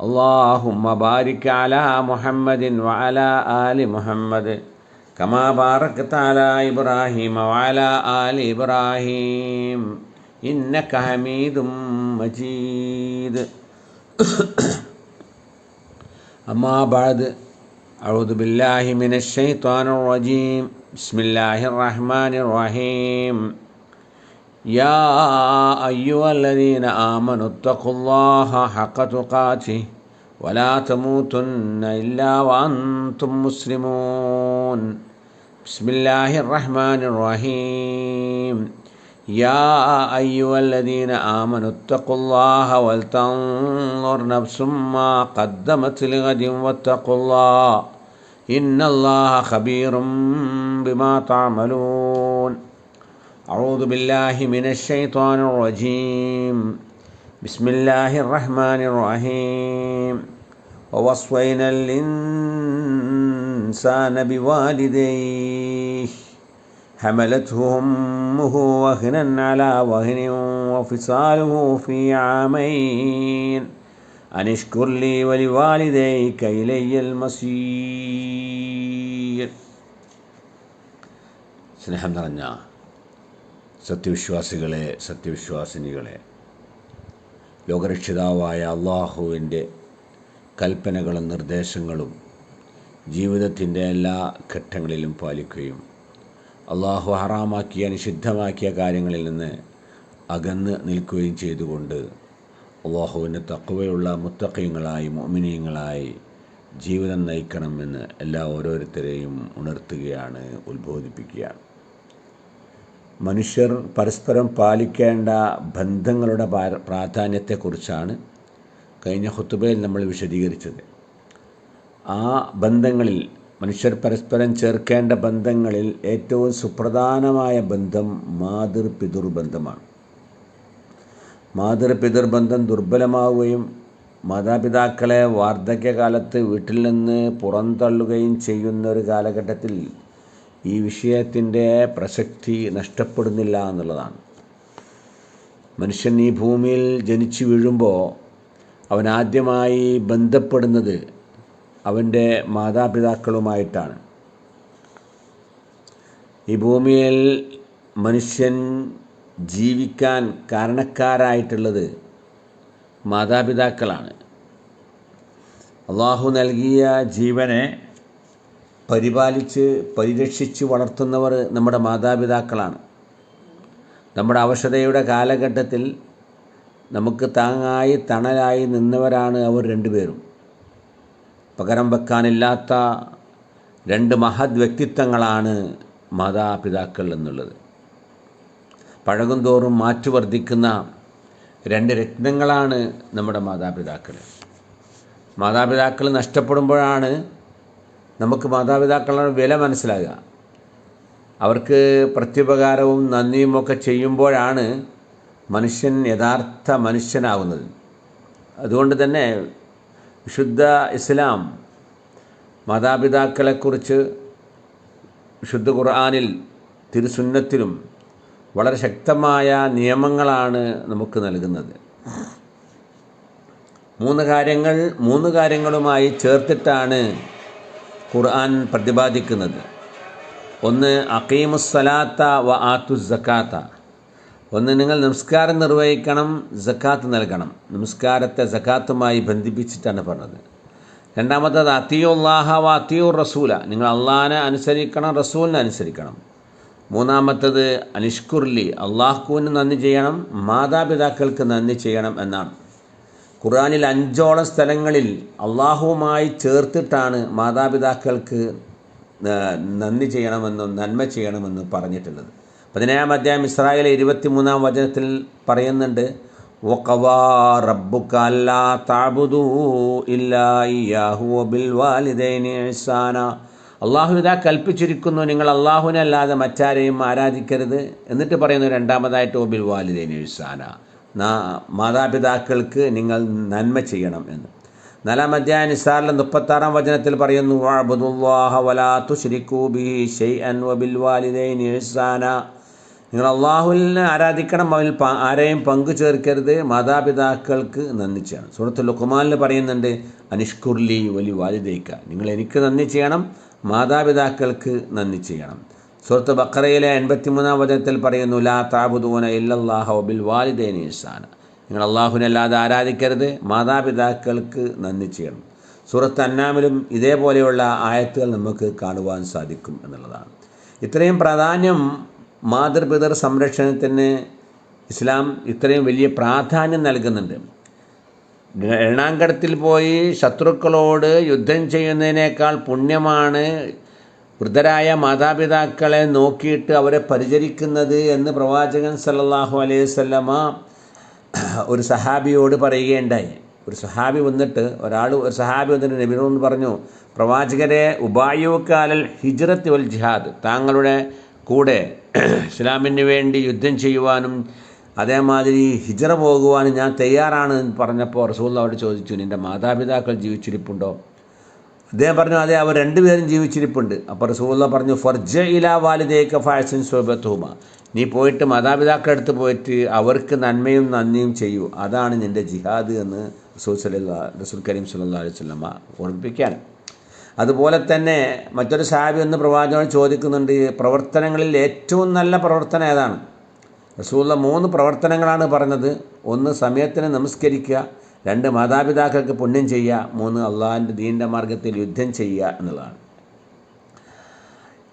اللهم بارك على محمد وعلى آل محمد كما باركت على إبراهيم وعلى آل إبراهيم إنك حميد مجيد أما بعد أعوذ بالله من الشيطان الرجيم بسم الله الرحمن الرحيم يا أيها الذين آمنوا اتقوا الله حق تقاته ولا تموتن إلا وأنتم مسلمون. بسم الله الرحمن الرحيم. يا أيها الذين آمنوا اتقوا الله ولتنظر نفس ما قدمت لغد واتقوا الله إن الله خبير بما تعملون. أعوذ بالله من الشيطان الرجيم بسم الله الرحمن الرحيم ووصينا الإنسان بوالديه حملته أمه وهنا على وهن وفصاله في عامين أن اشكر لي ولوالديك إلي المصير സ്നേഹം നിറഞ്ഞ സത്യവിശ്വാസികളെ സത്യവിശ്വാസിനികളെ. ലോകരക്ഷിതാവായ അള്ളാഹുവിന്റെ കൽപ്പനകളും നിർദ്ദേശങ്ങളും ജീവിതത്തിന്റെ എല്ലാ ഘട്ടങ്ങളിലും പാലിക്കുകയും അള്ളാഹു ഹറാമാക്കിയ നിഷിദ്ധമാക്കിയ കാര്യങ്ങളിൽ നിന്ന് അകന്ന് നിൽക്കുകയും ചെയ്തുകൊണ്ട് അള്ളാഹുവിന്റെ തക്കവയുള്ള മുത്തക്കയങ്ങളായി മോമിനിയങ്ങളായി ജീവിതം നയിക്കണമെന്ന് എല്ലാ ഓരോരുത്തരെയും ഉണർത്തുകയാണ് ഉത്ബോധിപ്പിക്കുകയാണ്. മനുഷ്യർ പരസ്പരം പാലിക്കേണ്ട ബന്ധങ്ങളുടെ പ്രാധാന്യത്തെക്കുറിച്ചാണ് കഴിഞ്ഞ ഹുത്തുബയിൽ നമ്മൾ വിശദീകരിച്ചത്. ആ ബന്ധങ്ങളിൽ മനുഷ്യർ പരസ്പരം ചേർക്കേണ്ട ബന്ധങ്ങളിൽ ഏറ്റവും സുപ്രധാനമായ ബന്ധം മാതൃപിതൃ ബന്ധമാണ്. മാതൃപിതൃ ബന്ധം ദുർബലമാവുകയും മാതാപിതാക്കളെ വാർദ്ധക്യകാലത്ത് വീട്ടിൽ നിന്ന് പുറന്തള്ളുകയും ചെയ്യുന്ന ഒരു കാലഘട്ടത്തിൽ ഈ വിഷയത്തിന്റെ പ്രസക്തി നഷ്ടപ്പെടുന്നില്ല എന്നുള്ളതാണ്. മനുഷ്യൻ ഈ ഭൂമിയിൽ ജനിച്ചു വീഴുമ്പോൾ അവൻ ആദ്യമായി ബന്ധപ്പെടുന്നത് അവന്റെ മാതാപിതാക്കളുമായിട്ടാണ്. ഈ ഭൂമിയിൽ മനുഷ്യൻ ജീവിക്കാൻ കാരണക്കാരായിട്ടുള്ളത് മാതാപിതാക്കളാണ്. അള്ളാഹു നൽകിയ ജീവനെ പരിപാലിച്ച് പരിരക്ഷിച്ച് വളർത്തുന്നവർ നമ്മുടെ മാതാപിതാക്കളാണ്. നമ്മുടെ അവശതയുടെ കാലഘട്ടത്തിൽ നമുക്ക് താങ്ങായി തണലായി നിന്നവരാണ് അവർ രണ്ടുപേരും. പകരം വെക്കാനില്ലാത്ത രണ്ട് മഹത് വ്യക്തിത്വങ്ങളാണ് മാതാപിതാക്കൾ എന്നുള്ളത്. പഴകും തോറും മാറ്റു വർദ്ധിക്കുന്ന രണ്ട് രത്നങ്ങളാണ് നമ്മുടെ മാതാപിതാക്കൾ. മാതാപിതാക്കൾ നഷ്ടപ്പെടുമ്പോഴാണ് നമുക്ക് മാതാപിതാക്കളുടെ വില മനസ്സിലാകുക. അവർക്ക് പ്രത്യുപകാരവും നന്ദിയുമൊക്കെ ചെയ്യുമ്പോഴാണ് മനുഷ്യൻ യഥാർത്ഥ മനുഷ്യനാകുന്നത്. അതുകൊണ്ട് തന്നെ വിശുദ്ധ ഇസ്ലാം മാതാപിതാക്കളെക്കുറിച്ച് വിശുദ്ധ ഖുർആാനിൽ തിരുസുന്നത്തിലും വളരെ ശക്തമായ നിയമങ്ങളാണ് നമുക്ക് നൽകുന്നത്. മൂന്ന് കാര്യങ്ങൾ മൂന്ന് കാര്യങ്ങളുമായി ചേർത്തിട്ടാണ് ഖുർആൻ പ്രതിപാദിക്കുന്നത്. ഒന്ന് അക്കീമുസ്സലാത്ത വ ആത്തു സക്കാത്ത ഒന്ന് നിങ്ങൾ നമസ്കാരം നിർവഹിക്കണം സക്കാത്ത് നൽകണം. നമസ്കാരത്തെ സക്കാത്തുമായി ബന്ധിപ്പിച്ചിട്ടാണ് പറഞ്ഞത്. രണ്ടാമത്തത് അത്തിയുല്ലാഹ വ അത്തിയു റസൂല നിങ്ങൾ അള്ളാഹിനെ അനുസരിക്കണം റസൂലിനെ അനുസരിക്കണം. മൂന്നാമത്തത് അനിഷ്കുർലി. അള്ളാഹുവിന് നന്ദി ചെയ്യണം മാതാപിതാക്കൾക്ക് നന്ദി ചെയ്യണം എന്നാണ്. ഖുർആനിൽ അഞ്ചോളം സ്ഥലങ്ങളിൽ അള്ളാഹുവുമായി ചേർത്തിട്ടാണ് മാതാപിതാക്കൾക്ക് നന്ദി ചെയ്യണമെന്നും നന്മ ചെയ്യണമെന്നും പറഞ്ഞിട്ടുള്ളത്. പതിനേഴാം അധ്യായം ഇസ്രായേൽ ഇരുപത്തിമൂന്നാം വചനത്തിൽ പറയുന്നുണ്ട് ഇഹ്സാന. അള്ളാഹു ഇതാ കൽപ്പിച്ചിരിക്കുന്നു നിങ്ങൾ അള്ളാഹുവിനല്ലാതെ മറ്റാരെയും ആരാധിക്കരുത്. എന്നിട്ട് പറയുന്നു രണ്ടാമതായിട്ട് ഒബിൽ വാലിദൈനി ഇഹ്സാന. നാ- മാതാപിതാക്കൾക്ക് നിങ്ങൾ നന്മ ചെയ്യണം എന്ന്. നാലാം അധ്യായ നിസാറിലെ മുപ്പത്താറാം വചനത്തിൽ പറയുന്നു നിങ്ങൾ അള്ളാഹുലിനെ ആരാധിക്കണം അവനിൽ ആരെയും പങ്കു ചേർക്കരുത് മാതാപിതാക്കൾക്ക് നന്ദി ചെയ്യണം. സുഹൃത്തു ലുക്കുമാലിന് പറയുന്നുണ്ട് അനിഷ്കുർലി വലി വാലിദേക്ക നിങ്ങൾ എനിക്ക് നന്ദി ചെയ്യണം മാതാപിതാക്കൾക്ക് നന്ദി ചെയ്യണം. സുഹൃത്ത് ബക്കറയിലെ എൺപത്തിമൂന്നാം വചനത്തിൽ പറയുന്നു ലാ താബുദൂന ഇല്ലല്ലാഹ ബിൽ വാലിദൈനി ഇഹ്സാന. നിങ്ങൾ അള്ളാഹുവിനെ അല്ലാതെ ആരാധിക്കരുത് മാതാപിതാക്കൾക്ക് നന്ദി ചെയ്യണം. സുഹൃത്ത് അന്നാമിലും ഇതേപോലെയുള്ള ആയത്തുകൾ നമുക്ക് കാണുവാൻ സാധിക്കും എന്നുള്ളതാണ്. ഇത്രയും പ്രാധാന്യം മാതൃപിതൃ സംരക്ഷണത്തിന് ഇസ്ലാം ഇത്രയും വലിയ പ്രാധാന്യം നൽകുന്നുണ്ട്. എണ്ണാങ്കടത്തിൽ പോയി ശത്രുക്കളോട് യുദ്ധം ചെയ്യുന്നതിനേക്കാൾ പുണ്യമാണ് വൃദ്ധരായ മാതാപിതാക്കളെ നോക്കിയിട്ട് അവരെ പരിചരിക്കുന്നത് എന്ന് പ്രവാചകൻ സല്ലാഹു അലൈഹി വസല്ലമ ഒരു സഹാബിയോട് പറയുകയുണ്ടായി. ഒരു സഹാബി വന്നിട്ട് ഒരാൾ ഒരു സഹാബി വന്നിട്ട് നബിനോട് പറഞ്ഞു പ്രവാചകരെ ഉപായോക്കാലൽ ഹിജ്റത്ത് വൽ ജിഹാദ് താങ്കളുടെ കൂടെ ഇസ്ലാമിന് വേണ്ടി യുദ്ധം ചെയ്യുവാനും അതേമാതിരി ഹിജറ പോകുവാനും ഞാൻ തയ്യാറാണ് എന്ന് പറഞ്ഞപ്പോൾ റസൂൽ അവരോട് ചോദിച്ചു നിന്റെ മാതാപിതാക്കൾ ജീവിച്ചിരിപ്പുണ്ടോ? അദ്ദേഹം പറഞ്ഞു അതെ അവർ രണ്ടുപേരും ജീവിച്ചിരിപ്പുണ്ട്. അപ്പോൾ റസൂള്ള പറഞ്ഞു ഫർജ ഇല വാലിദേക്ക ഫാഷൻ സ്വബത്തുഹുമ. നീ പോയിട്ട് മാതാപിതാക്കളുടെ അടുത്ത് പോയിട്ട് അവർക്ക് നന്മയും നന്ദിയും ചെയ്യൂ. അതാണ് നിന്റെ ജിഹാദ് എന്ന് റസൂൽ സല്ലാ റസൂൽ കരീം സല്ലാ അലൈഹി സ്വലമ ഓർമ്മിപ്പിക്കാൻ. അതുപോലെ തന്നെ മറ്റൊരു സാബി ഒന്ന് പ്രവാചകനോട് ചോദിക്കുന്നുണ്ട് പ്രവർത്തനങ്ങളിൽ ഏറ്റവും നല്ല പ്രവർത്തനം ഏതാണ്? റസൂള്ള മൂന്ന് പ്രവർത്തനങ്ങളാണ് പറഞ്ഞത്. ഒന്ന് സമയത്തിന് നമസ്കരിക്കുക. രണ്ട് മാതാപിതാക്കൾക്ക് പുണ്യം ചെയ്യുക മൂന്ന് അള്ളാഹിന്റെ ദീന്റെ മാർഗത്തിൽ യുദ്ധം ചെയ്യുക എന്നുള്ളതാണ്.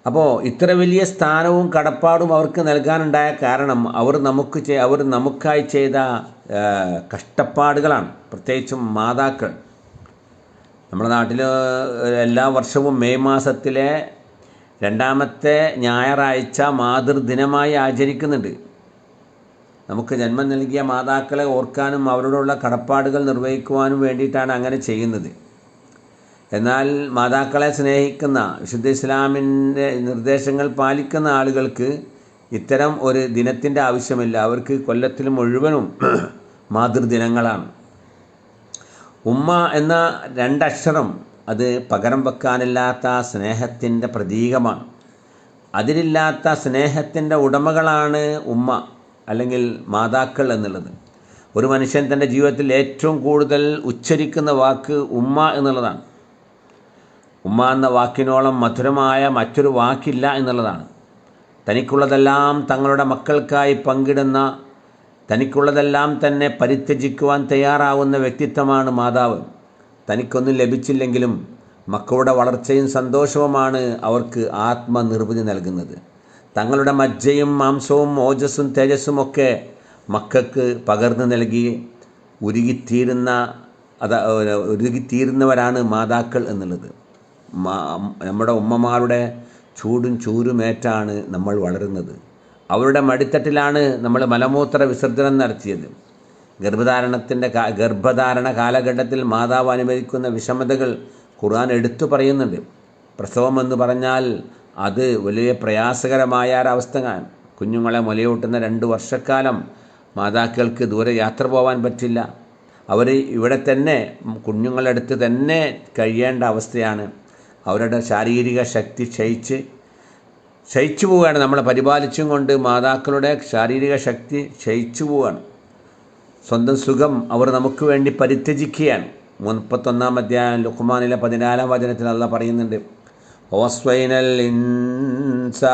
അപ്പോൾ ഇത്ര വലിയ സ്ഥാനവും കടപ്പാടും അവർക്ക് നൽകാനുണ്ടായ കാരണം അവർ നമുക്ക് അവർ നമുക്കായി ചെയ്ത കഷ്ടപ്പാടുകളാണ്. പ്രത്യേകിച്ചും മാതാക്കൾ. നമ്മുടെ നാട്ടിൽ എല്ലാ വർഷവും മെയ് മാസത്തിലെ രണ്ടാമത്തെ ഞായറാഴ്ച മാതൃദിനമായി ആചരിക്കുന്നുണ്ട്. നമുക്ക് ജന്മം നൽകിയ മാതാക്കളെ ഓർക്കാനും അവരോടുള്ള കടപ്പാടുകൾ നിർവഹിക്കുവാനും വേണ്ടിയിട്ടാണ് അങ്ങനെ ചെയ്യുന്നത്. എന്നാൽ മാതാക്കളെ സ്നേഹിക്കുന്ന വിശുദ്ധ ഇസ്ലാമിന്റെ നിർദ്ദേശങ്ങൾ പാലിക്കുന്ന ആളുകൾക്ക് ഇത്തരം ഒരു ദിനത്തിന്റെ ആവശ്യമില്ല. അവർക്ക് കൊല്ലത്തിൽ മുഴുവനും മാതൃദിനങ്ങളാണ്. ഉമ്മ എന്ന രണ്ടക്ഷരം അത് പകരം വെക്കാനില്ലാത്ത സ്നേഹത്തിന്റെ പ്രതീകമാണ്. അതിലില്ലാത്ത സ്നേഹത്തിന്റെ ഉടമകളാണ് ഉമ്മ. അല്ലെങ്കിൽ മാതാക്കൾ എന്നുള്ളത്. ഒരു മനുഷ്യൻ തന്റെ ജീവിതത്തിൽ ഏറ്റവും കൂടുതൽ ഉച്ചരിക്കുന്ന വാക്ക് ഉമ്മ എന്നുള്ളതാണ്. ഉമ്മ എന്ന വാക്കിനോളം മധുരമായ മറ്റൊരു വാക്കില്ല എന്നുള്ളതാണ്. തനിക്കുള്ളതെല്ലാം തങ്ങളുടെ മക്കൾക്കായി പങ്കിടുന്ന തനിക്കുള്ളതെല്ലാം തന്നെ പരിത്യജിക്കുവാൻ തയ്യാറാവുന്ന വ്യക്തിത്വമാണ് മാതാവ്. തനിക്കൊന്നും ലഭിച്ചില്ലെങ്കിലും മക്കളുടെ വളർച്ചയും സന്തോഷവുമാണ് അവർക്ക് ആത്മനിർവൃതി നൽകുന്നത്. തങ്ങളുടെ മജ്ജയും മാംസവും ഓജസ്സും തേജസ്സും ഒക്കെ മക്കൾക്ക് പകർന്നു നൽകി ഉരുകിത്തീരുന്ന അത ഉരുകിത്തീരുന്നവരാണ് മാതാക്കൾ എന്നുള്ളത്. നമ്മുടെ ഉമ്മമാരുടെ ചൂടും ചൂരുമേറ്റാണ് നമ്മൾ വളരുന്നത്. അവരുടെ മടിത്തട്ടിലാണ് നമ്മൾ മലമൂത്ര വിസർജനം നടത്തിയത്. ഗർഭധാരണത്തിന്റെ ഗർഭധാരണ കാലഘട്ടത്തിൽ മാതാവ് അനുഭവിക്കുന്ന വിഷമതകൾ ഖുർആൻ എടുത്തു പറയുന്നുണ്ട്. പ്രസവം എന്ന് പറഞ്ഞാൽ അത് വലിയ പ്രയാസകരമായ ഒരവസ്ഥ കുഞ്ഞുങ്ങളെ മുലയൂട്ടുന്ന രണ്ട് വർഷക്കാലം മാതാക്കൾക്ക് ദൂരെ യാത്ര പോകാൻ പറ്റില്ല. അവർ ഇവിടെ തന്നെ കുഞ്ഞുങ്ങളുടെ അടുത്ത് തന്നെ കഴിയേണ്ട അവസ്ഥയാണ്. അവരുടെ ശാരീരിക ശക്തി ക്ഷയിച്ച് ക്ഷയിച്ചു പോവുകയാണ്. നമ്മളെ പരിപാലിച്ചും കൊണ്ട് മാതാക്കളുടെ ശാരീരിക ശക്തി ക്ഷയിച്ചു പോവുകയാണ്. സ്വന്തം സുഖം അവർ നമുക്ക് വേണ്ടി പരിത്യജിക്കുകയാണ്. മുപ്പത്തൊന്നാം അധ്യായം ലുഖ്മാനിലെ പതിനാലാം വചനത്തിൽ അല്ല പറയുന്നുണ്ട് ഓസ്വൈനൽ ഇൻസാന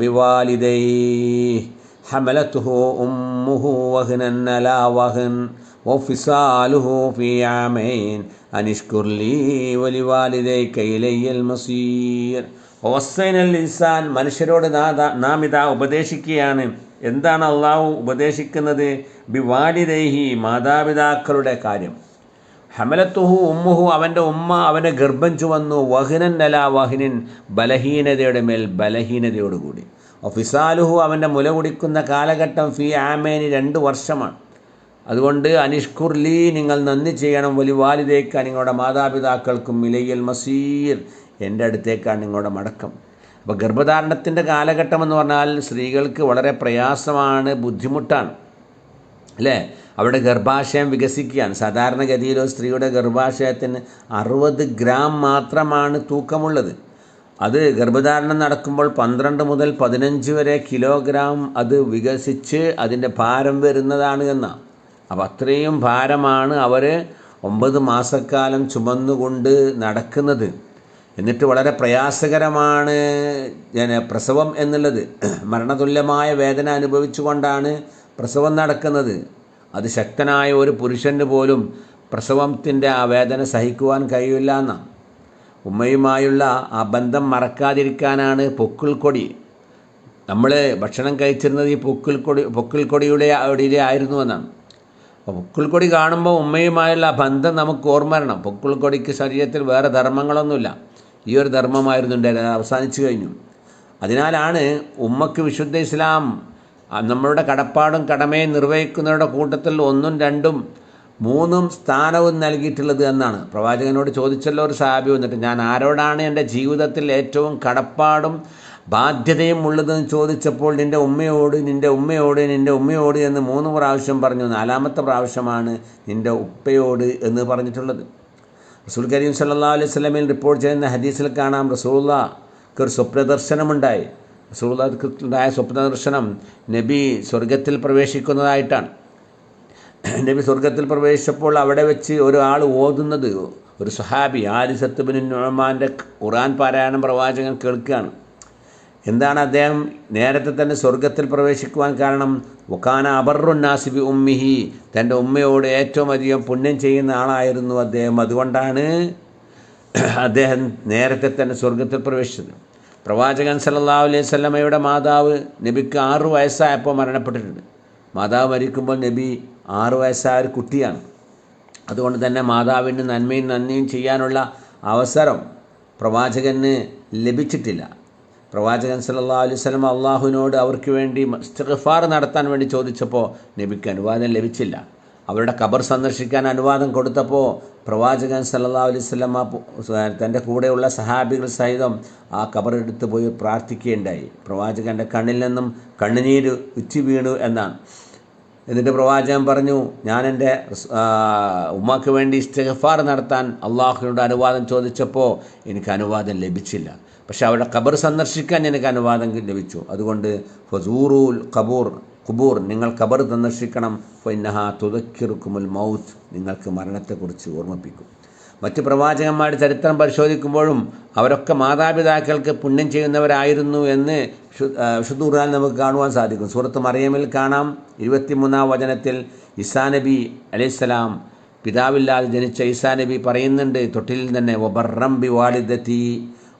ബിവാലിദൈ ഹമലത്തുഹു ഉമ്മുഹു വഹ്നൻ അലാ വഹ്ൻ وفصاله في عامين അനിഷ്കുർലി വലിവാലിദൈ കൈലയ്യൽ മസീർ ഹോസൈനൽ ഇൻസാൻ മനുഷ്യരോട് നാ- നാം ഇതാ ഉപദേശിക്കുകയാണ് എന്താണ് അള്ളാഹു ഉപദേശിക്കുന്നത് ബിവാലിദൈഹി മാതാപിതാക്കളുടെ കാര്യം ഹമലത്തുഹു ഉമ്മുഹു അവന്റെ ഉമ്മ അവനെ ഗർഭം ചുവന്നു. വഹിനൻ അല വഹിനൻ ബലഹീനതയുടെ മേൽ ബലഹീനതയോടുകൂടി. ഒഫിസാലുഹു അവന്റെ മുല കുടിക്കുന്ന കാലഘട്ടം ഫി ആമേന് രണ്ട് വർഷമാണ്. അതുകൊണ്ട് അനിഷ്കുർ ലീ നിങ്ങൾ നന്ദി ചെയ്യണം. വലി വാലിദേക്കാൻ നിങ്ങളുടെ മാതാപിതാക്കൾക്കും മിലയ്യൽ മസീർ എന്റെ അടുത്തേക്കാണ് നിങ്ങളുടെ മടക്കം. അപ്പോൾ ഗർഭധാരണത്തിന്റെ കാലഘട്ടം എന്ന് പറഞ്ഞാൽ സ്ത്രീകൾക്ക് വളരെ പ്രയാസമാണ് ബുദ്ധിമുട്ടാണ്. അല്ലേ? അവിടെ ഗർഭാശയം വികസിക്കുകയാണ്. സാധാരണഗതിയിലോ സ്ത്രീയുടെ ഗർഭാശയത്തിന് അറുപത് ഗ്രാം മാത്രമാണ് തൂക്കമുള്ളത്. അത് ഗർഭധാരണം നടക്കുമ്പോൾ പന്ത്രണ്ട് മുതൽ പതിനഞ്ച് വരെ കിലോഗ്രാം അത് വികസിച്ച് അതിന്റെ ഭാരം വരുന്നതാണ് എന്നാണ് അപ്പോൾ അത്രയും ഭാരമാണ് അവർ ഒമ്പത് മാസക്കാലം ചുമന്നുകൊണ്ട് നടക്കുന്നത്. എന്നിട്ട് വളരെ പ്രയാസകരമാണ് പ്രസവം എന്നുള്ളത്. മരണതുല്യമായ വേദന അനുഭവിച്ചുകൊണ്ടാണ് പ്രസവം നടക്കുന്നത്. അത് ശക്തനായ ഒരു പുരുഷന് പോലും പ്രസവത്തിന്റെ ആ വേദന സഹിക്കുവാൻ കഴിയില്ല എന്നാണ് ഉമ്മയുമായുള്ള ആ ബന്ധം മറക്കാതിരിക്കാനാണ് പൊക്കിൾക്കൊടി നമ്മൾ ഭക്ഷണം കഴിച്ചിരുന്നത് ഈ പൊക്കിൾക്കൊടി പൊക്കിൾക്കൊടിയുടെ അവിടെ ആയിരുന്നു എന്നാണ് അപ്പോൾ പൊക്കിൾക്കൊടി കാണുമ്പോൾ ഉമ്മയുമായുള്ള ആ ബന്ധം നമുക്ക് ഓർമ്മ വരണം. പൊക്കിൾക്കൊടിക്ക് ശരീരത്തിൽ വേറെ ധർമ്മങ്ങളൊന്നുമില്ല. ഈ ഒരു ധർമ്മമായിരുന്നു ഉണ്ടായിരുന്നത്. അവസാനിച്ചു കഴിഞ്ഞു. അതിനാലാണ് ഉമ്മക്ക് വിശുദ്ധ ഇസ്ലാം നമ്മളുടെ കടപ്പാടും കടമയും നിർവഹിക്കുന്നവരുടെ കൂട്ടത്തിൽ ഒന്നും രണ്ടും മൂന്നും സ്ഥാനവും നൽകിയിട്ടുള്ളത് എന്നാണ്. പ്രവാചകനോട് ചോദിച്ചല്ലോ ഒരു സാബി വന്നിട്ട് ഞാൻ ആരോടാണ് എന്റെ ജീവിതത്തിൽ ഏറ്റവും കടപ്പാടും ബാധ്യതയും ഉള്ളതെന്ന് ചോദിച്ചപ്പോൾ നിന്റെ ഉമ്മയോട് നിന്റെ ഉമ്മയോട് നിന്റെ ഉമ്മയോട് എന്ന് മൂന്ന് പ്രാവശ്യം പറഞ്ഞു. നാലാമത്തെ പ്രാവശ്യമാണ് നിന്റെ ഉപ്പയോട് എന്ന് പറഞ്ഞിട്ടുള്ളത്. റസൂൽ കരീം സല്ലാ അലൈഹി സ്വലമിൽ റിപ്പോർട്ട് ചെയ്യുന്ന ഹദീസിൽ കാണാം റസൂള്ളക്ക് ഒരു സ്വപ്നദർശനമുണ്ടായി റസൂള്ളായ സ്വപ്നദർശനം നബി സ്വർഗത്തിൽ പ്രവേശിക്കുന്നതായിട്ടാണ്. നബി സ്വർഗത്തിൽ പ്രവേശിച്ചപ്പോൾ അവിടെ വെച്ച് ഒരാൾ ഓതുന്നത് ഒരു സുഹാബി ആരിസത്ത് ബിൻ നുഴമാന്റെ ഖുറാൻ പാരായണം പ്രവാചകൻ കേൾക്കുകയാണ്. എന്താണ് അദ്ദേഹം നേരത്തെ തന്നെ സ്വർഗത്തിൽ പ്രവേശിക്കുവാൻ കാരണം? ഒക്കാന അബറുന്നാസിബി ഉമ്മിഹി തന്റെ ഉമ്മയോട് ഏറ്റവും അധികം പുണ്യം ചെയ്യുന്ന ആളായിരുന്നു അദ്ദേഹം. അതുകൊണ്ടാണ് അദ്ദേഹം നേരത്തെ തന്നെ സ്വർഗത്തിൽ പ്രവേശിച്ചത്. പ്രവാചകൻ സല്ലല്ലാഹു അലൈഹി സ്വലമയുടെ മാതാവ് നബിക്ക് ആറ് വയസ്സായപ്പോൾ മരണപ്പെട്ടിട്ടുണ്ട്. മാതാവ് മരിക്കുമ്പോൾ നബി ആറ് വയസ്സായ ഒരു കുട്ടിയാണ്. അതുകൊണ്ട് തന്നെ മാതാവിന് നന്മയും നന്ദിയും ചെയ്യാനുള്ള അവസരം പ്രവാചകന് ലഭിച്ചിട്ടില്ല. പ്രവാചകൻ സല്ലല്ലാഹു അലൈഹി സ്വലം അള്ളാഹുവിനോട് അവർക്ക് വേണ്ടി ഇസ്തിഗ്ഫാർ നടത്താൻ വേണ്ടി ചോദിച്ചപ്പോൾ നബിക്ക് അനുവാദം ലഭിച്ചില്ല. അവരുടെ ഖബർ സന്ദർശിക്കാൻ അനുവാദം കൊടുത്തപ്പോൾ പ്രവാചകൻ അലൈഹി വസല്ലം തന്റെ കൂടെയുള്ള സഹാബികൾ സഹിതം ആ ഖബറെടുത്ത് പോയി പ്രാർത്ഥിക്കുകയുണ്ടായി. പ്രവാചകന്റെ കണ്ണിൽ നിന്നും കണ്ണുനീര് ഉച്ചി വീണു എന്നാണ്. എന്നിട്ട് പ്രവാചകൻ പറഞ്ഞു ഞാൻ എന്റെ ഉമ്മക്ക് ഉമ്മാക്ക് വേണ്ടി ഇസ്തിഗ്ഫാർ നടത്താൻ അള്ളാഹുവിനോട് അനുവാദം ചോദിച്ചപ്പോൾ എനിക്ക് അനുവാദം ലഭിച്ചില്ല. പക്ഷേ അവരുടെ ഖബർ സന്ദർശിക്കാൻ എനിക്ക് അനുവാദം ലഭിച്ചു. അതുകൊണ്ട് ഫസൂറുൽ ഖബൂർ ഖുബൂർ നിങ്ങൾ കബർ സന്ദർശിക്കണം. ഫൈനഹ തുതക്കിറുക്കുമുൽ മൗത്ത് നിങ്ങൾക്ക് മരണത്തെക്കുറിച്ച് ഓർമ്മിപ്പിക്കും. മറ്റ് പ്രവാചകന്മാരുടെ ചരിത്രം പരിശോധിക്കുമ്പോഴും അവരൊക്കെ മാതാപിതാക്കൾക്ക് പുണ്യം ചെയ്യുന്നവരായിരുന്നു എന്ന് വിശു- വിശുദ്ധ നമുക്ക് കാണുവാൻ സാധിക്കും. സൂറത്ത് മറിയമിൽ കാണാം. ഇരുപത്തിമൂന്നാം വചനത്തിൽ ഇസാ നബി അലൈഹിസ്സലാം പിതാവില്ലാതെ ജനിച്ച ഈസാ നബി പറയുന്നുണ്ട് തൊട്ടിലിൽ തന്നെ ഒബറം ബി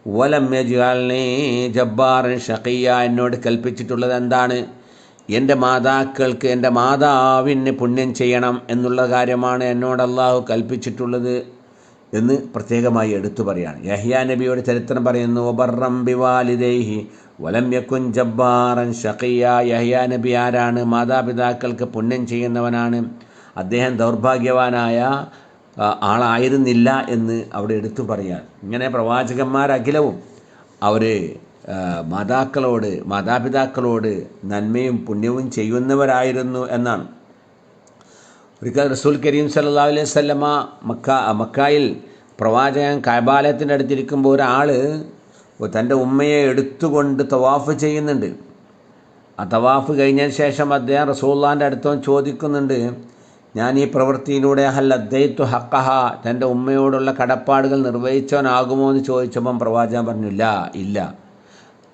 വലം ജബ്ബാറൻ ഷഖിയ എന്നോട് കൽപ്പിച്ചിട്ടുള്ളത് എന്താണ്? എന്റെ മാതാക്കൾക്ക് എന്റെ മാതാവിന് പുണ്യം ചെയ്യണം എന്നുള്ള കാര്യമാണ് എന്നോട് അള്ളാഹു കൽപ്പിച്ചിട്ടുള്ളത് എന്ന് പ്രത്യേകമായി എടുത്തു പറയാണ്. യഹ്യാ നബിയുടെ ചരിത്രം പറയുന്നു ഒബർറം ബിവാലിദേഹി വലം യക്കുൻ ജബ്ബാറൻ ഷഖിയ. യഹ്യാ നബി ആരാണ്? മാതാപിതാക്കൾക്ക് പുണ്യം ചെയ്യുന്നവനാണ്. അദ്ദേഹം ദൗർഭാഗ്യവാനായ ആളായിരുന്നില്ല എന്ന് അവിടെ എടുത്തു പറയാൻ. ഇങ്ങനെ പ്രവാചകന്മാരഖിലവും അവർ മാതാക്കളോട് മാതാപിതാക്കളോട് നന്മയും പുണ്യവും ചെയ്യുന്നവരായിരുന്നു എന്നാണ്. ഒരിക്കൽ റസൂൽ കരീം സല്ലാ അലൈഹി സ്വല്ലമ മക്ക മക്കായിൽ പ്രവാചകൻ കൈബാലയത്തിന്റെ അടുത്തിരിക്കുമ്പോൾ ഒരാൾ തന്റെ ഉമ്മയെ എടുത്തുകൊണ്ട് തവാഫ് ചെയ്യുന്നുണ്ട്. ആ തവാഫ് കഴിഞ്ഞതിന് ശേഷം അദ്ദേഹം റസൂള്ളാന്റെ അടുത്ത് ചോദിക്കുന്നുണ്ട് ഞാൻ ഈ പ്രവൃത്തിയിലൂടെ ഹൽ അദ്ദൈത്തു ഹക്കഹ തന്റെ ഉമ്മയോടുള്ള കടപ്പാടുകൾ നിർവഹിച്ചവനാകുമോ? എന്ന് ചോദിച്ചപ്പം പ്രവാചകൻ പറഞ്ഞില്ല ഇല്ല.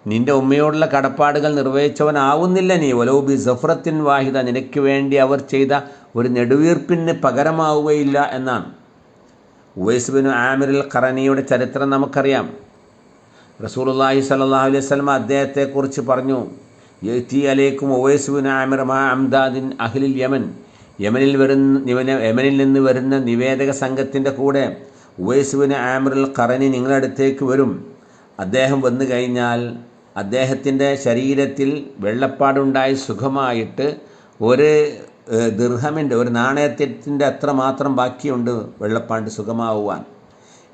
നിന്റെ ഉമ്മയോടുള്ള കടപ്പാടുകൾ നിർവഹിച്ചവനാവുന്നില്ല നീ. ഒലോബി സഫ്രത്തിൻ വാഹിദ. നിനക്ക് വേണ്ടി അവർ ചെയ്ത ഒരു നെടുവീർപ്പിന് പകരമാവുകയില്ല എന്നാണ്. ഉവൈസ്ബിനു ആമിറിൽ ഖറനിയുടെ ചരിത്രം നമുക്കറിയാം. റസൂലുള്ളാഹി സ്വല്ലല്ലാഹു അലൈഹി വസല്ലം അദ്ദേഹത്തെക്കുറിച്ച് പറഞ്ഞു യത്തി അലേക്കും ഉവൈസ്ബിൻ ആമിർ മാ അംദാദിൻ അഹ്ലിൽ യമൻ. യമനിൽ വരുന്ന യമനിൽ നിന്ന് വരുന്ന നിവേദക സംഘത്തിന്റെ കൂടെ ഉവൈസുവിന് ആമിറിൽ ഖറനി നിങ്ങളുടെ അടുത്തേക്ക് വരും. അദ്ദേഹം വന്നു കഴിഞ്ഞാൽ അദ്ദേഹത്തിന്റെ ശരീരത്തിൽ വെള്ളപ്പാടുണ്ടായി സുഖമായിട്ട് ഒരു ദീർഘമിന്റെ ഒരു നാണയത്തിന്റെ അത്ര മാത്രം ബാക്കിയുണ്ട് വെള്ളപ്പാണ്ട് സുഖമാവുവാൻ.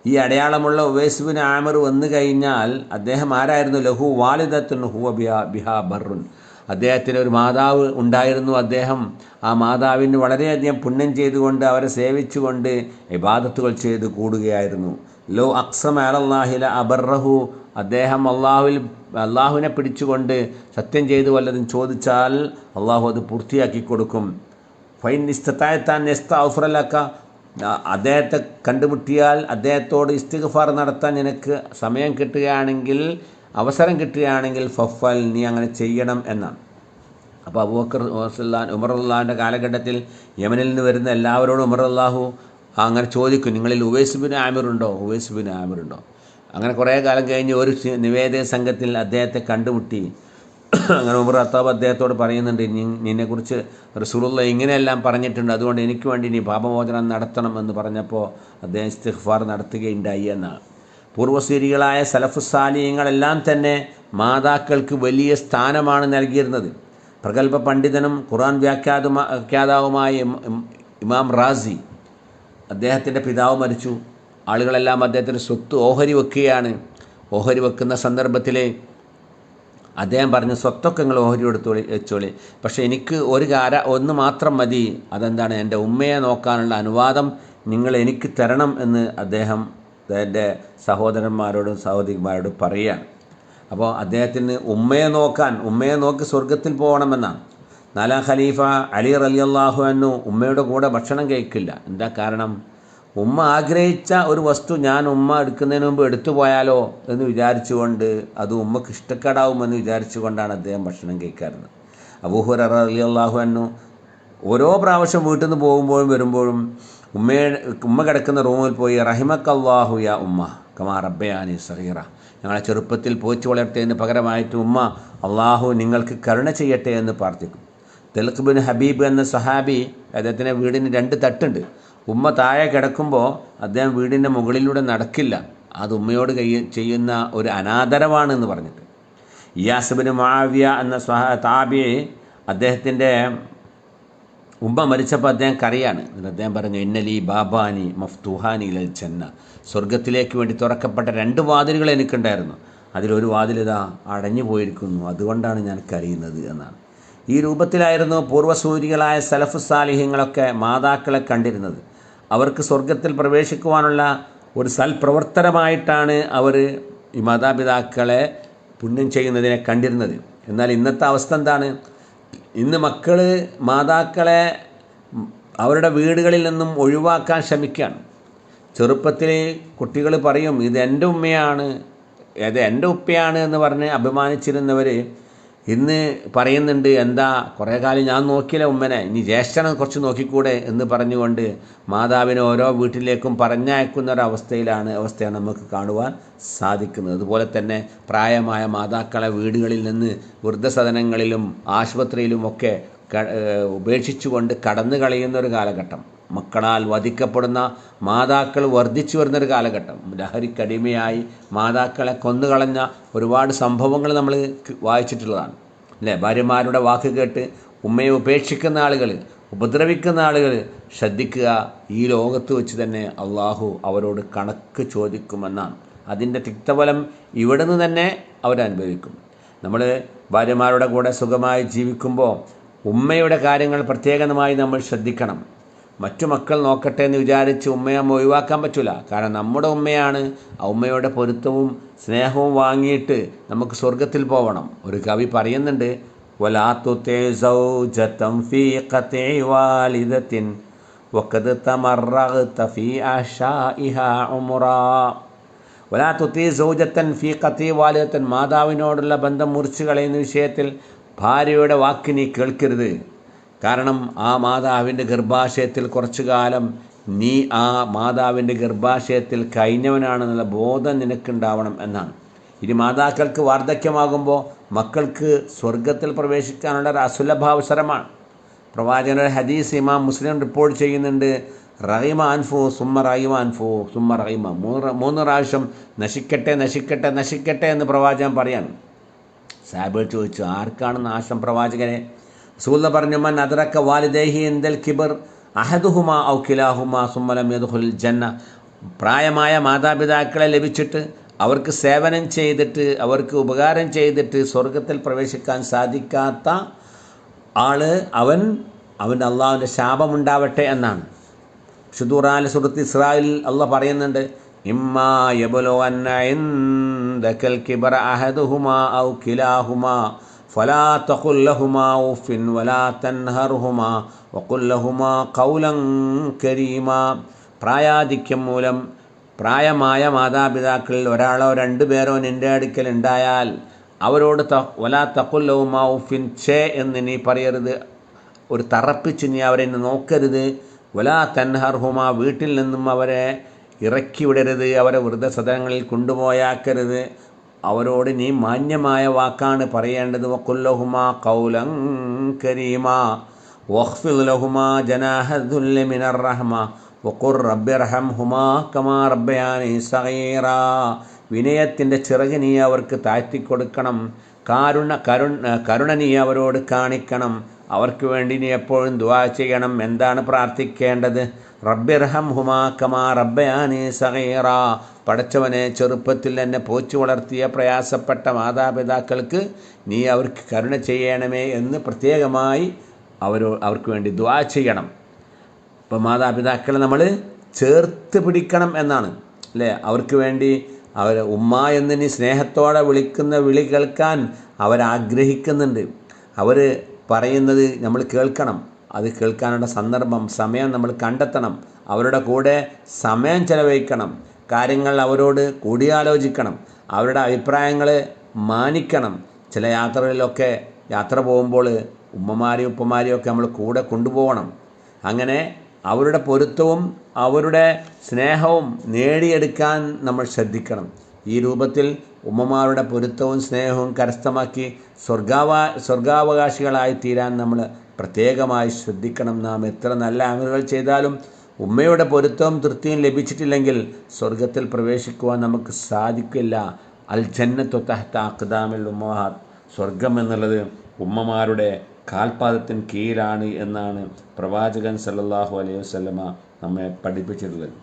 ഈ അടയാളമുള്ള ഉവൈസ് ആമർ വന്നു കഴിഞ്ഞാൽ അദ്ദേഹം ആരായിരുന്നു? ലഹു വാലിദത്തുൻ ഹുവ ബിഹാ ബിഹാ ബറുൻ അദ്ദേഹത്തിന് ഒരു മാതാവ് ഉണ്ടായിരുന്നു അദ്ദേഹം. ആ മാതാവിന് വളരെയധികം പുണ്യം ചെയ്തുകൊണ്ട് അവരെ സേവിച്ചുകൊണ്ട് ഇബാദത്തുകൾ ചെയ്ത് കൂടുകയായിരുന്നു. ലോ അക്സം അലല്ലാഹില അബർറഹു അദ്ദേഹം അള്ളാഹുവിൽ അള്ളാഹുവിനെ പിടിച്ചുകൊണ്ട് സത്യം ചെയ്തു വല്ലതും ചോദിച്ചാൽ അള്ളാഹു അത് പൂർത്തിയാക്കി കൊടുക്കും. ഫൈൻ നിസ്തത്തായത്താൻ നെസ്ത ഔഫറലക്ക. അദ്ദേഹത്തെ കണ്ടുമുട്ടിയാൽ അദ്ദേഹത്തോട് ഇസ്തിഗ്ഫാർ നടത്താൻ നിനക്ക് സമയം കിട്ടുകയാണെങ്കിൽ അവസരം കിട്ടുകയാണെങ്കിൽ ഫഫൽ നീ അങ്ങനെ ചെയ്യണം എന്നാണ്. അപ്പോൾ അബൂബക്കർ ഉമർസുല്ലാൻ ഉമർ അള്ളാഹിന്റെ കാലഘട്ടത്തിൽ യമനിൽ നിന്ന് വരുന്ന എല്ലാവരോടും ഉമർ അള്ളാഹു അങ്ങനെ ചോദിക്കും നിങ്ങളിൽ ഉവൈസ് ബിൻ ആമിറുണ്ടോ? ഉവൈസ് ബിൻ ആമിറുണ്ടോ? അങ്ങനെ കുറേ കാലം കഴിഞ്ഞ് ഒരു നിവേദന സംഘത്തിൽ അദ്ദേഹത്തെ കണ്ടുമുട്ടി. അങ്ങനെ ഉമർ അത്താബ് അദ്ദേഹത്തോട് പറയുന്നുണ്ട് "നി- നിന്നെക്കുറിച്ച് റസൂലുള്ള ഇങ്ങനെയെല്ലാം പറഞ്ഞിട്ടുണ്ട്. അതുകൊണ്ട് എനിക്ക് വേണ്ടി നീ പാപമോചനം നടത്തണം എന്ന് പറഞ്ഞപ്പോൾ അദ്ദേഹം ഇസ്തിഗ്ഫാർ നടത്തുകയുണ്ടായി എന്നാണ് പൂർവസീരികളായ സലഫുസാലിയങ്ങളെല്ലാം തന്നെ മാതാക്കൾക്ക് വലിയ സ്ഥാനമാണ് നൽകിയിരുന്നത്. പ്രഗത്ഭ പണ്ഡിതനും ഖുറാൻ വ്യാഖ്യാതുമാ വ്യാഖ്യാതാവുമായ ഇമാം റാസി അദ്ദേഹത്തിന്റെ പിതാവ് മരിച്ചു. ആളുകളെല്ലാം അദ്ദേഹത്തിന് സ്വത്ത് ഓഹരി വെക്കുകയാണ്. ഓഹരി വെക്കുന്ന സന്ദർഭത്തിൽ അദ്ദേഹം പറഞ്ഞു സ്വത്തൊക്കെ നിങ്ങൾ ഓഹരി എടുത്തോളി വെച്ചോളി. പക്ഷേ എനിക്ക് ഒരു കാര ഒന്ന് മാത്രം മതി. അതെന്താണ്? എന്റെ ഉമ്മയെ നോക്കാനുള്ള അനുവാദം നിങ്ങൾ എനിക്ക് തരണം എന്ന് അദ്ദേഹം എന്റെ സഹോദരന്മാരോടും സഹോദരിമാരോടും പറയുകയാണ്. അപ്പോൾ അദ്ദേഹത്തിന് ഉമ്മയെ നോക്കാൻ ഉമ്മയെ നോക്കി സ്വർഗത്തിൽ പോകണമെന്നാണ്. നാലാം ഖലീഫ അലി റലിയല്ലാഹു അന്നു ഉമ്മയുടെ കൂടെ ഭക്ഷണം കഴിക്കില്ല. എന്താ കാരണം? ഉമ്മ ആഗ്രഹിച്ച ഒരു വസ്തു ഞാൻ ഉമ്മ എടുക്കുന്നതിന് മുമ്പ് എടുത്തു പോയാലോ എന്ന് വിചാരിച്ചുകൊണ്ട് അത് ഉമ്മക്ക് ഇഷ്ടക്കേടാവുമെന്ന് വിചാരിച്ചുകൊണ്ടാണ് അദ്ദേഹം ഭക്ഷണം കഴിക്കാറുന്നത് അബൂഹുർ അലി അള്ളാഹു അന്നു ഓരോ പ്രാവശ്യം വീട്ടിൽ നിന്ന് പോകുമ്പോഴും വരുമ്പോഴും ഉമ്മയെ ഉമ്മ കിടക്കുന്ന റൂമിൽ പോയി റഹിമക്കല്ലാഹു യാ ഉമ്മ കമാ റബ്ബയാനി സഹീറ ഞങ്ങളെ ചെറുപ്പത്തിൽ പോച്ചു വളർത്തിയതിന് പകരമായിട്ട് ഉമ്മ അള്ളാഹു നിങ്ങൾക്ക് കരുണ ചെയ്യട്ടെ എന്ന് പ്രാർത്ഥിക്കും. തെലുക്ക് ബിൻ ഹബീബ് എന്ന സഹാബി അദ്ദേഹത്തിന്റെ വീടിന് രണ്ട് തട്ടുണ്ട്. ഉമ്മ താഴെ കിടക്കുമ്പോൾ അദ്ദേഹം വീടിന്റെ മുകളിലൂടെ നടക്കില്ല. അത് ഉമ്മയോട് കൈ ചെയ്യുന്ന ഒരു അനാദരവാണ് എന്ന് പറഞ്ഞിട്ട്. ഇയാസുബിന് മാവിയ എന്ന സ്വഹ താബിയെ അദ്ദേഹത്തിന്റെ ഉമ്മ മരിച്ചപ്പോൾ അദ്ദേഹം കറിയാണ് അദ്ദേഹം പറഞ്ഞു ഇന്നലി ബാബാനി മഫ്തുഹാനി ലൽ ചെന്ന സ്വർഗത്തിലേക്ക് വേണ്ടി തുറക്കപ്പെട്ട രണ്ട് വാതിലുകൾ എനിക്കുണ്ടായിരുന്നു. അതിലൊരു വാതിലിതാ അടഞ്ഞു പോയിരിക്കുന്നു. അതുകൊണ്ടാണ് ഞാൻ കരയുന്നത് എന്നാണ്. ഈ രൂപത്തിലായിരുന്നു പൂർവസൂരികളായ സലഫ് സാലിഹ്യങ്ങളൊക്കെ മാതാക്കളെ കണ്ടിരുന്നത്. അവർക്ക് സ്വർഗത്തിൽ പ്രവേശിക്കുവാനുള്ള ഒരു സൽപ്രവർത്തനമായിട്ടാണ് അവർ ഈ മാതാപിതാക്കളെ പുണ്യം ചെയ്യുന്നതിനെ കണ്ടിരുന്നത്. എന്നാൽ ഇന്നത്തെ അവസ്ഥ എന്താണ്? ഇന്ന് മക്കൾ മാതാക്കളെ അവരുടെ വീടുകളിൽ നിന്നും ഒഴിവാക്കാൻ ശ്രമിക്കുകയാണ്. ചെറുപ്പത്തിൽ കുട്ടികൾ പറയും ഇത് എന്റെ ഉമ്മയാണ് ഇത് എന്റെ ഉപ്പയാണ് എന്ന് പറഞ്ഞ് അഭിമാനിച്ചിരുന്നവർ ഇന്ന് പറയുന്നുണ്ട് എന്താ കുറേ കാലം ഞാൻ നോക്കിയില്ല ഉമ്മനെ ഇനി ജ്യേഷ്ഠനെ കുറച്ച് നോക്കിക്കൂടെ? എന്ന് പറഞ്ഞുകൊണ്ട് മാതാവിനെ ഓരോ വീട്ടിലേക്കും പറഞ്ഞയക്കുന്ന ഒരവസ്ഥയിലാണ് അവസ്ഥയാണ് നമുക്ക് കാണുവാൻ സാധിക്കുന്നത്. അതുപോലെ തന്നെ പ്രായമായ മാതാക്കളെ വീടുകളിൽ നിന്ന് വൃദ്ധസദനങ്ങളിലും ആശുപത്രിയിലുമൊക്കെ ഉപേക്ഷിച്ചുകൊണ്ട് കടന്നു കളയുന്ന ഒരു കാലഘട്ടം. മക്കളാൽ വധിക്കപ്പെടുന്ന മാതാക്കൾ വർദ്ധിച്ചു വരുന്നൊരു കാലഘട്ടം. ലഹരിക്കടിമയായി മാതാക്കളെ കൊന്നുകളഞ്ഞ ഒരുപാട് സംഭവങ്ങൾ നമ്മൾ വായിച്ചിട്ടുള്ളതാണ്. അല്ലേ? ഭാര്യമാരുടെ വാക്ക് കേട്ട് ഉമ്മയെ ഉപേക്ഷിക്കുന്ന ആളുകൾ ഉപദ്രവിക്കുന്ന ആളുകൾ ശ്രദ്ധിക്കുക. ഈ ലോകത്ത് വെച്ച് തന്നെ അള്ളാഹു അവരോട് കണക്ക് ചോദിക്കുമെന്നാണ്. അതിന്റെ തിക്തഫലം ഇവിടെ നിന്ന് തന്നെ അവരനുഭവിക്കും. നമ്മൾ ഭാര്യമാരുടെ കൂടെ സുഖമായി ജീവിക്കുമ്പോൾ ഉമ്മയുടെ കാര്യങ്ങൾ പ്രത്യേകമായി നമ്മൾ ശ്രദ്ധിക്കണം. മറ്റു മക്കൾ നോക്കട്ടെ എന്ന് വിചാരിച്ച് ഉമ്മയെ ഒഴിവാക്കാൻ പറ്റില്ല കാരണം നമ്മുടെ ഉമ്മയാണ് ആ ഉമ്മയുടെ പൊരുത്തവും സ്നേഹവും വാങ്ങിയിട്ട് നമുക്ക് സ്വർഗത്തിൽ പോകണം ഒരു കവി പറയുന്നുണ്ട് മാതാവിനോടുള്ള ബന്ധം മുറിച്ചു കളയുന്ന വിഷയത്തിൽ ഭാര്യയുടെ വാക്ക് നീ കേൾക്കരുത്. കാരണം ആ മാതാവിന്റെ ഗർഭാശയത്തിൽ കുറച്ചു കാലം നീ ആ മാതാവിന്റെ ഗർഭാശയത്തിൽ കഴിഞ്ഞവനാണെന്നുള്ള ബോധം നിനക്കുണ്ടാവണം എന്നാണ്. ഇനി മാതാക്കൾക്ക് വാർദ്ധക്യമാകുമ്പോൾ മക്കൾക്ക് സ്വർഗത്തിൽ പ്രവേശിക്കാനുള്ള ഒരു അസുലഭ അവസരമാണ്. പ്രവാചകൻ ഹദീസ് ഇമാം മുസ്ലിം റിപ്പോർട്ട് ചെയ്യുന്നുണ്ട് റഹിമ അൻഫു സുമ്മ റഹിമ അൻഫു സുമ്മ റഹിമ. മൂന്ന് മൂന്ന് പ്രാവശ്യം നശിക്കട്ടെ നശിക്കട്ടെ നശിക്കട്ടെ എന്ന് പ്രവാചകൻ പറയാണ്. സാബിൾ ചോദിച്ചു ആർക്കാണ് നാശം പ്രവാചകനെ? സൂല പറഞ്ഞു മൻ അദറക്ക വാലിദേഹി എന്തൽ കിബർ അഹദുഹുമ ഔ കിലാഹുമ സുമ്മലം യദുഹുൽ ജന്ന പ്രായമായ മാതാപിതാക്കളെ ലഭിച്ചിട്ട് അവർക്ക് സേവനം ചെയ്തിട്ട് അവർക്ക് ഉപകാരം ചെയ്തിട്ട് സ്വർഗത്തിൽ പ്രവേശിക്കാൻ സാധിക്കാത്ത ആൾ അവൻ അവൻ അള്ളാഹുവിന്റെ ശാപമുണ്ടാവട്ടെ എന്നാണ്. ഷുദൂറാൽ സുഹൃത്ത് ഇസ്രായേൽ അള്ള പറയുന്നുണ്ട് ഇമ്മാ لهما اوف ولا تنهرهما وقل ഫലാ قولا വലാ കരീമാ. പ്രായാധിക്യം മൂലം പ്രായമായ മാതാപിതാക്കളിൽ ഒരാളോ രണ്ടു പേരോ നിന്റെ അടുക്കൽ ഉണ്ടായാൽ അവരോട് ത വലാ തക്കുല്ലവുമാ ഉഫിൻ ഛേ എന്ന് നീ പറയരുത്. ഒരു തറപ്പിച്ച് നീ അവരെ നോക്കരുത്. വലാ തൻഹർഹുമാ വീട്ടിൽ നിന്നും അവരെ ഇറക്കി വിടരുത്. അവരെ വൃദ്ധസദനങ്ങളിൽ കൊണ്ടുപോയാക്കരുത്. അവരോട് നീ മാന്യമായ വാക്കാണ് പറയേണ്ടത്. വക്കുല്ലഹുമ കൗലം കരീമ. വഖ്ഫിദ് ലഹുമ ജനാഹദുല്ല മിനർ റഹ്മ. വഖുർ റബ്ബിർഹം ഹുമാ കമാ റബ്ബയാനി സഗീറ. വിനയത്തിന്റെ ചിറക് നീ അവർക്ക് താഴ്ത്തിക്കൊടുക്കണം. കാരുണ കരു കരുണ നീ അവരോട് കാണിക്കണം. അവർക്ക് വേണ്ടി നീ എപ്പോഴും ദുവാ ചെയ്യണം. എന്താണ് പ്രാർത്ഥിക്കേണ്ടത്? റബ്ബിർഹം ഹുമാ കമാ റബ്ബയാനി സഗീറ. പടച്ചവനെ ചെറുപ്പത്തിൽ തന്നെ പോച്ചു വളർത്തിയ പ്രയാസപ്പെട്ട മാതാപിതാക്കൾക്ക് നീ അവർക്ക് കരുണ ചെയ്യണമേ എന്ന് പ്രത്യേകമായി അവരോ അവർക്ക് വേണ്ടി ദ്വാ ചെയ്യണം. അപ്പോൾ മാതാപിതാക്കളെ നമ്മൾ ചേർത്ത് പിടിക്കണം എന്നാണ്. അല്ലേ? അവർക്ക് വേണ്ടി അവർ ഉമ്മ എന്ന് നീ സ്നേഹത്തോടെ വിളിക്കുന്ന വിളി കേൾക്കാൻ അവരാഗ്രഹിക്കുന്നുണ്ട്. അവർ പറയുന്നത് നമ്മൾ കേൾക്കണം. അത് കേൾക്കാനുള്ള സന്ദർഭം സമയം നമ്മൾ കണ്ടെത്തണം. അവരുടെ കൂടെ സമയം ചെലവഴിക്കണം. കാര്യങ്ങൾ അവരോട് കൂടിയാലോചിക്കണം. അവരുടെ അഭിപ്രായങ്ങൾ മാനിക്കണം. ചില യാത്രകളിലൊക്കെ യാത്ര പോകുമ്പോൾ ഉമ്മമാരെയും ഉപ്പമാരെയും ഒക്കെ നമ്മൾ കൂടെ കൊണ്ടുപോകണം. അങ്ങനെ അവരുടെ പൊരുത്തവും അവരുടെ സ്നേഹവും നേടിയെടുക്കാൻ നമ്മൾ ശ്രദ്ധിക്കണം. ഈ രൂപത്തിൽ ഉമ്മമാരുടെ പൊരുത്തവും സ്നേഹവും കരസ്ഥമാക്കി സ്വർഗാവാ സ്വർഗാവകാശികളായി തീരാൻ നമ്മൾ പ്രത്യേകമായി ശ്രദ്ധിക്കണം. നാം എത്ര നല്ല അമലുകൾ ചെയ്താലും ഉമ്മയുടെ പൊരുത്തവും തൃപ്തിയും ലഭിച്ചിട്ടില്ലെങ്കിൽ സ്വർഗത്തിൽ പ്രവേശിക്കുവാൻ നമുക്ക് സാധിക്കില്ല. അൽ ജന്നത്തു തഹത്ത ഉമ്മഹാദ്. സ്വർഗം എന്നുള്ളത് ഉമ്മമാരുടെ കാൽപാദത്തിന് കീഴിലാണ് എന്നാണ് പ്രവാചകൻ സല്ലാഹു അലൈഹി വസല്ലമ നമ്മെ പഠിപ്പിച്ചിട്ടുള്ളത്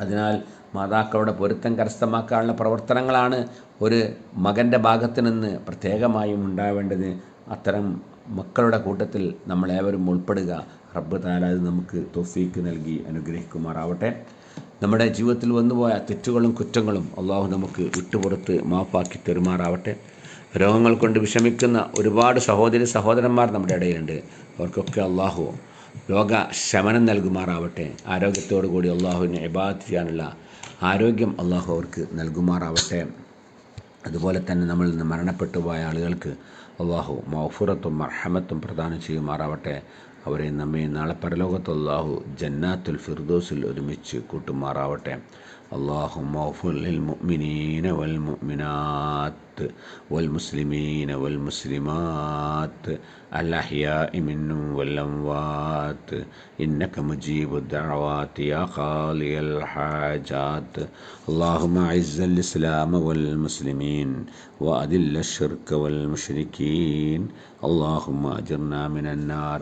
അതിനാൽ മാതാക്കളുടെ പൊരുത്തം കരസ്ഥമാക്കാനുള്ള പ്രവർത്തനങ്ങളാണ് ഒരു മകന്റെ ഭാഗത്ത് നിന്ന് പ്രത്യേകമായും ഉണ്ടാവേണ്ടത്. അത്തരം മക്കളുടെ കൂട്ടത്തിൽ നമ്മളേവരും ഉൾപ്പെടുക. റബ്ബ് താല നമുക്ക് തൊഫീക്ക് നൽകി അനുഗ്രഹിക്കുമാറാവട്ടെ. നമ്മുടെ ജീവിതത്തിൽ വന്നുപോയ തെറ്റുകളും കുറ്റങ്ങളും അള്ളാഹു നമുക്ക് വിട്ടുപുറത്ത് മാപ്പാക്കി തെരുമാറാവട്ടെ. രോഗങ്ങൾ കൊണ്ട് വിഷമിക്കുന്ന ഒരുപാട് സഹോദരി സഹോദരന്മാർ നമ്മുടെ ഇടയിലുണ്ട്. അവർക്കൊക്കെ അള്ളാഹു രോഗ ശമനം നൽകുമാറാവട്ടെ. ആരോഗ്യത്തോടു കൂടി അള്ളാഹുവിനെ ഇബാദത്ത് ചെയ്യാനുള്ള ആരോഗ്യം അള്ളാഹു അവർക്ക് നൽകുമാറാവട്ടെ. അതുപോലെ തന്നെ നമ്മളിൽ നിന്ന് മരണപ്പെട്ടു പോയ ആളുകൾക്ക് അള്ളാഹു മൗഫുറത്തും മർഹമത്തും പ്രദാനം ചെയ്യുമാറാവട്ടെ. അവരെ നമ്മെ നാളെ പരലോകത്ത് അള്ളാഹു ജന്നാത്തുൽ ഫിർദോസിൽ ഒരുമിച്ച് കൂട്ടുമാറാവട്ടെ അള്ളാഹു മൗഫുൽ മുഅ്മിനീന വൽ മുഅ്മിനാത്ത് والمسلمين والمسلمات الأحياء منهم والأموات إنك مجيب الدعوات يا خالي الحاجات اللهم أعز الإسلام والمسلمين وأذل الشرك والمشركين اللهم أجرنا من النار